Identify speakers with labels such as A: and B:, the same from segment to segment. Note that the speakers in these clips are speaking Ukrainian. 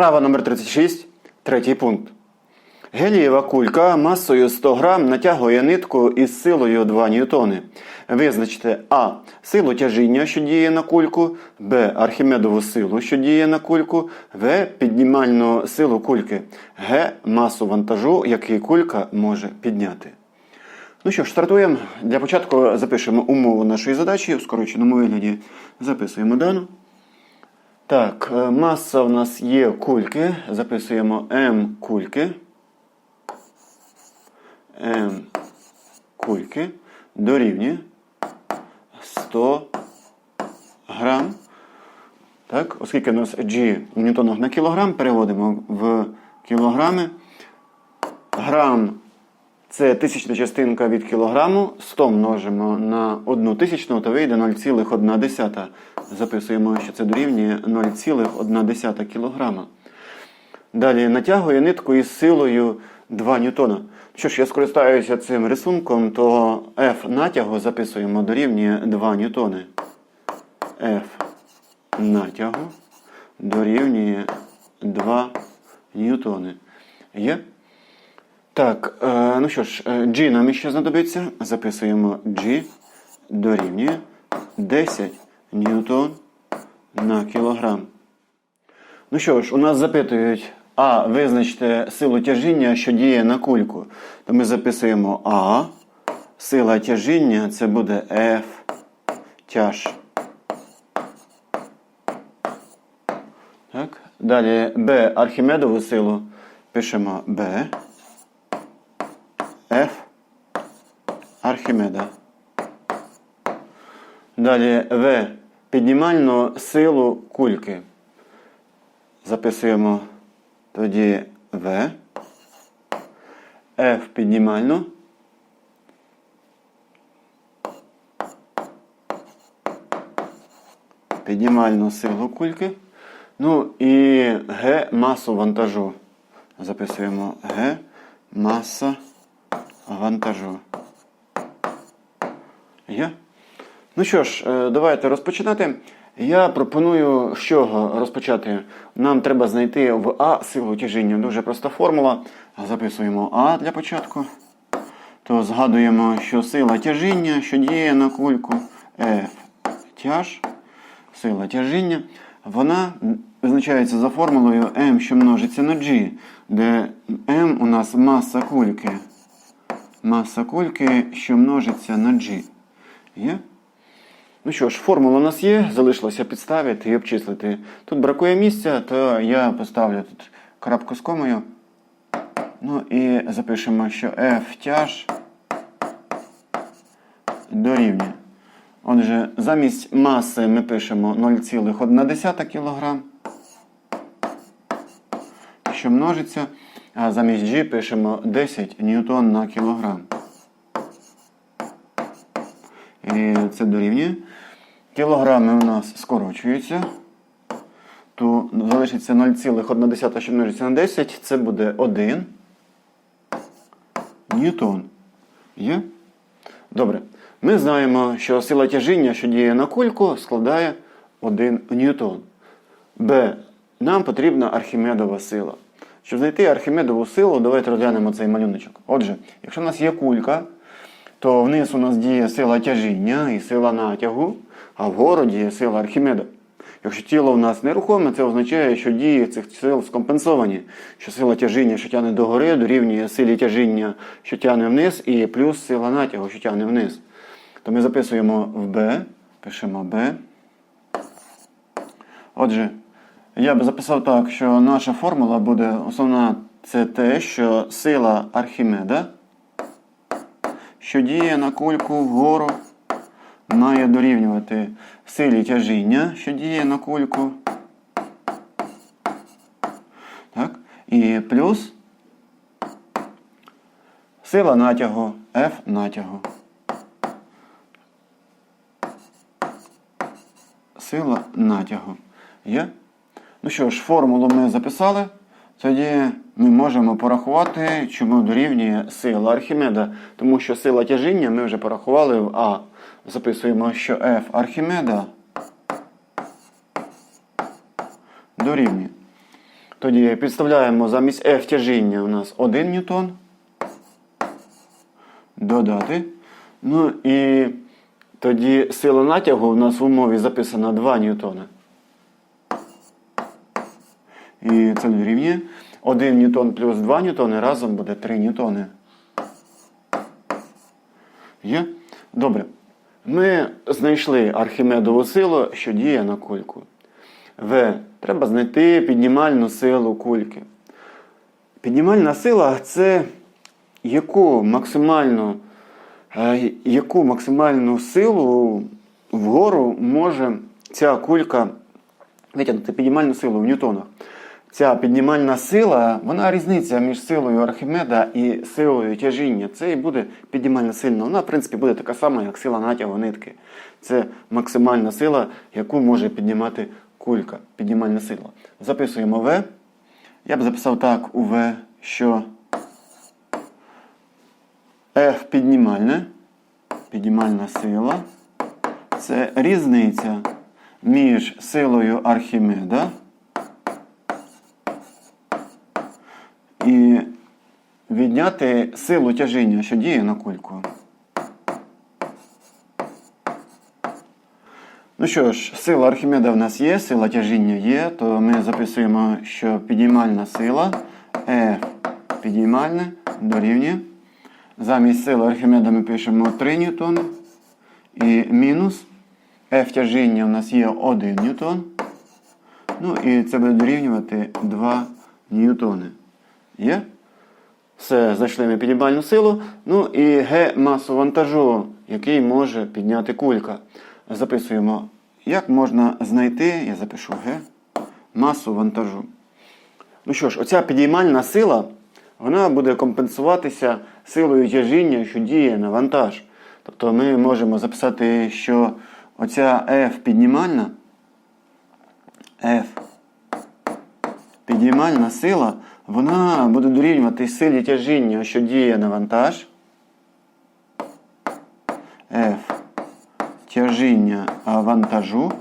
A: Вправа номер 36, третій пункт. Гелієва кулька масою 100 грам натягує нитку із силою 2 ньютони. Визначте А. Силу тяжіння, що діє на кульку, Б. Архімедову силу, що діє на кульку, В. Піднімальну силу кульки, Г. Масу вантажу, який кулька може підняти. Ну що ж, стартуємо. Для початку запишемо умову нашої задачі в скороченому вигляді. Записуємо дану. Так, е, маса в нас є кульки. Записуємо М кульки. М кульки дорівнює 100 грам. Так, оскільки у нас G в ньютонах на кілограм, переводимо в кілограми. Грам це тисячна частинка від кілограму. 100 множимо на 1 тисячну, то вийде 0,1. Записуємо, що це дорівнює 0,1 кілограма. Далі натягує нитку із силою 2 ньютона. Що ж, я скористаюся цим рисунком, то F натягу записуємо дорівнює 2 ньютони. F натягу дорівнює 2 ньютони. Є? Так, е, ну що ж, е, G нам ще знадобиться. Записуємо G дорівнює 10 ньютон на кілограм. Ну що ж, у нас запитують, а визначте силу тяжіння, що діє на кульку. То ми записуємо А. Сила тяжіння це буде F тяж. Так. Далі Б Архімедову силу пишемо Б. F Архімеда. Далі В. Піднімальну силу кульки. Записуємо тоді В. F піднімальну. Піднімальну силу кульки. Ну і Г масу вантажу. Записуємо Г маса вантажу. Є? Ну що ж, е, давайте розпочинати. Я пропоную з чого розпочати. Нам треба знайти в А силу тяжіння. Дуже проста формула. Записуємо А для початку. То згадуємо, що сила тяжіння, що діє на кульку F тяж, сила тяжіння, вона визначається за формулою M, що множиться на G, де M у нас маса кульки. Маса кульки, що множиться на G. Є? Ну що ж, формула у нас є, залишилося підставити і обчислити. Тут бракує місця, то я поставлю тут крапку з комою. Ну і запишемо, що F тяж дорівнює. Отже, замість маси ми пишемо 0,1 кг, що множиться, а замість G пишемо 10 ньютон на кілограм. І це дорівнює. Кілограми у нас скорочуються. То залишиться 0,1, що множиться на 10, це буде 1 ньютон. Є? Добре. Ми знаємо, що сила тяжіння, що діє на кульку, складає 1 ньютон. Б. Нам потрібна архімедова сила. Щоб знайти архімедову силу, давайте розглянемо цей малюночок. Отже, якщо в нас є кулька, то вниз у нас діє сила тяжіння і сила натягу, а вгору діє сила Архімеда. Якщо тіло у нас нерухоме, це означає, що дії цих сил скомпенсовані, що сила тяжіння, що тягне догори, дорівнює силі тяжіння, що тягне вниз, і плюс сила натягу, що тягне вниз. То ми записуємо в Б, пишемо Б. Отже, я б записав так, що наша формула буде основна це те, що сила Архімеда що діє на кульку вгору, має дорівнювати силі тяжіння, що діє на кульку. Так? І плюс сила натягу F натягу. Сила натягу. Є? Ну що ж, формулу ми записали. Тоді ми можемо порахувати, чому дорівнює сила Архімеда. Тому що сила тяжіння ми вже порахували в А. Записуємо, що F Архімеда дорівнює. Тоді підставляємо замість F тяжіння у нас 1 ньютон. Додати. Ну і тоді сила натягу у нас в умові записана 2 ньютони. І це дорівнює. 1 ньютон плюс 2 ньютони разом буде 3 ньютони. Є? Добре. Ми знайшли архімедову силу, що діє на кульку. В. Треба знайти піднімальну силу кульки. Піднімальна сила це яку максимальну, е, яку максимальну силу вгору може ця кулька витягнути піднімальну силу в ньютонах. Ця піднімальна сила, вона різниця між силою Архімеда і силою тяжіння. Це і буде піднімальна сила. Вона, в принципі, буде така сама, як сила натягу нитки. Це максимальна сила, яку може піднімати кулька. Піднімальна сила. Записуємо В. Я б записав так у В, що F піднімальне, піднімальна сила. Це різниця між силою Архімеда. і відняти силу тяжіння, що діє на кульку. Ну що ж, сила Архімеда в нас є, сила тяжіння є, то ми записуємо, що підіймальна сила F підіймальне дорівнює. Замість сили Архімеда ми пишемо 3 ньютони. І мінус F тяжіння у нас є 1 ньютон. Ну і це буде дорівнювати 2 ньютони. Є? Все, знайшли ми підіймальну силу. Ну і Г масу вантажу, який може підняти кулька. Записуємо, як можна знайти, я запишу Г, масу вантажу. Ну що ж, оця підіймальна сила, вона буде компенсуватися силою тяжіння, що діє на вантаж. Тобто ми можемо записати, що оця F піднімальна, F підіймальна сила, вона буде дорівнювати силі тяжіння, що діє на вантаж. F тяжіння вантажу.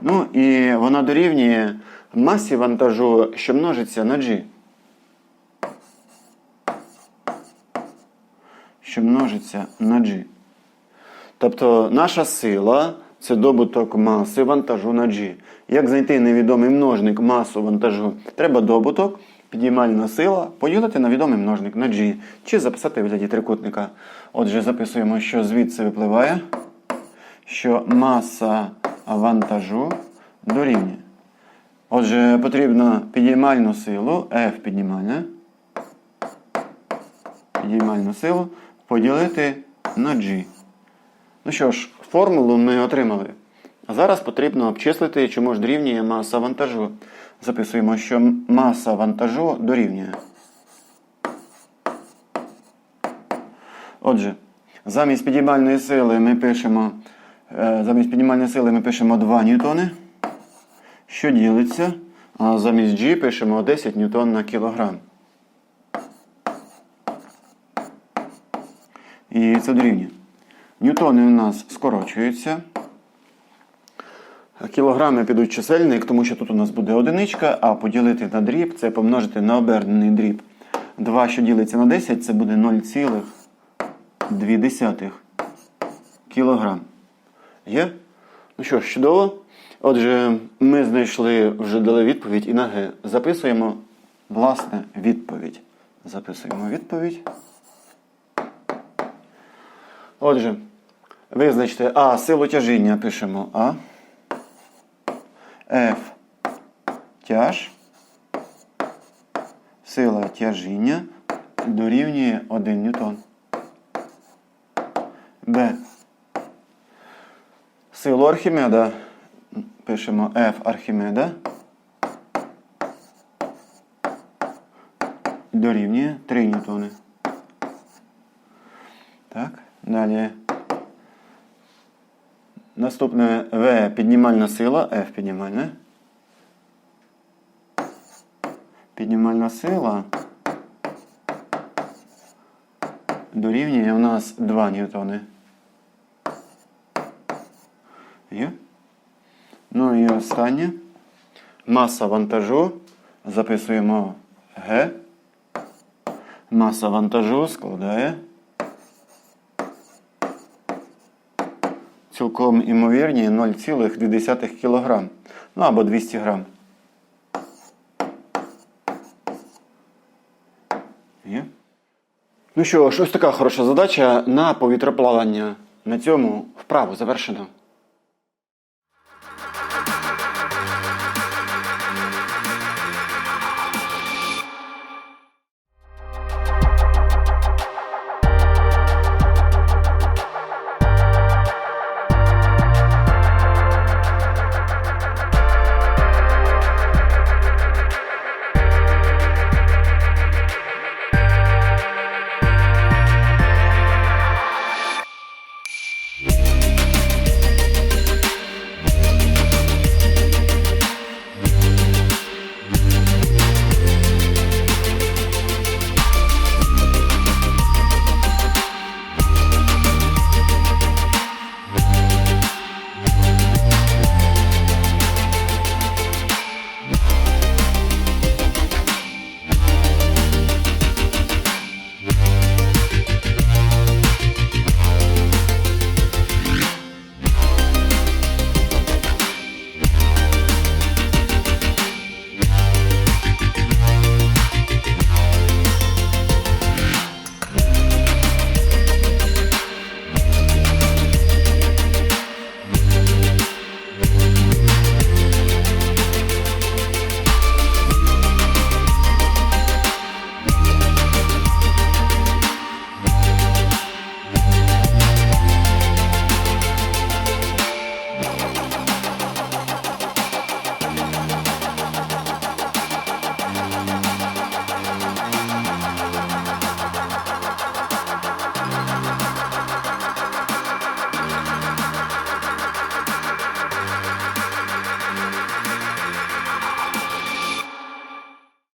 A: Ну і вона дорівнює масі вантажу, що множиться на G. Що множиться на G. Тобто наша сила це добуток маси вантажу на G. Як знайти невідомий множник масу вантажу? Треба добуток, підіймальна сила, поділити на відомий множник на G. Чи записати в вигляді трикутника. Отже, записуємо, що звідси випливає, що маса вантажу дорівнює. Отже, потрібно підіймальну силу, F піднімальне, підіймальну силу поділити на G. Ну що ж, формулу ми отримали. А зараз потрібно обчислити, чому ж дорівнює маса вантажу. Записуємо, що маса вантажу дорівнює. Отже, замість підіймальної сили ми пишемо е, замість підіймальної сили ми пишемо 2 ньютони, що ділиться, а замість G пишемо 10 ньютон на кілограм. І це дорівнює. Ньютони у нас скорочуються. Кілограми підуть чисельник, тому що тут у нас буде одиничка, а поділити на дріб це помножити на обернений дріб. 2, що ділиться на 10, це буде 0,2 кілограм. Є? Ну що ж, чудово. Отже, ми знайшли, вже дали відповідь і на Г. Записуємо власне відповідь. Записуємо відповідь. Отже, визначте А, силу тяжіння пишемо А. F тяж. Сила тяжіння дорівнює 1 ньютон. Б. Силу Архімеда пишемо F Архімеда. Дорівнює 3 ньютони. Так, далі. Наступне В піднімальна сила, F піднімальна. Піднімальна сила дорівнює у нас 2 ньютони. Є? Ну і останнє. Маса вантажу Записуємо Г. Маса вантажу складає. Цілком імовірні 0,2 кг. Ну або 200 г. Ну що ж, ось така хороша задача на повітроплавання. На цьому вправу завершено.